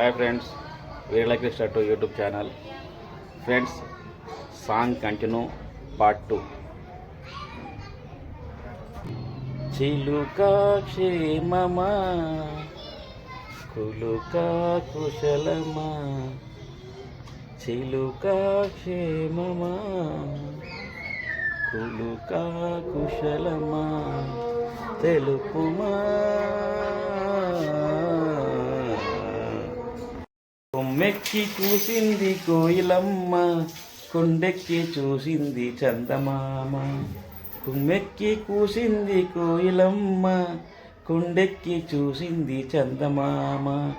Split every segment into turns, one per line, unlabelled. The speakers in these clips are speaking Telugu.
Hi friends వీరలకి start YouTube channel friends song continue part two చిలుక క్షేమమా? కులుక కుశలమా? చిలుక క్షేమమా? కులుక కుశలమా? తెలుపుమా? కొమ్మెక్కి కూసింది కోయిలమ్మ కొండెక్కి చూసింది చందమామ. కుమ్మెక్కి కూసింది కోయిలమ్మ కొండెక్కి చూసింది చందమామ.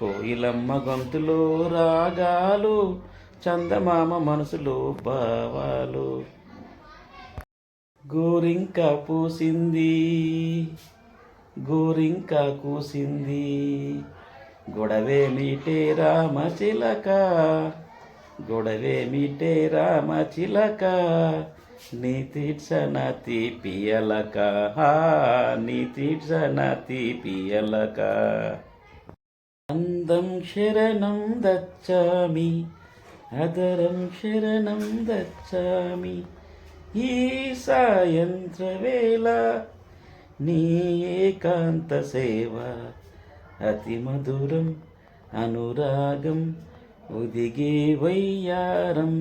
కోయిలమ్మ గొంతులో రాగాలు చందమామ మనసులో భావాలు. గోరింక పూసింది గోరింక కూసింది. గొడవే మీటే రామ చిలక గొడవే మీటే రామ చిలక నీ తీర్చన తీపియలక హా నీ తీర్చన తీపియలక అందం శరణం దచ్చామి అదరం శరణం దచ్చామి ఈ సాయంత్ర వేళ నీ ఏకాంత సేవ అతి మధురం అనురాగం ఉదిగే వయ్యారం.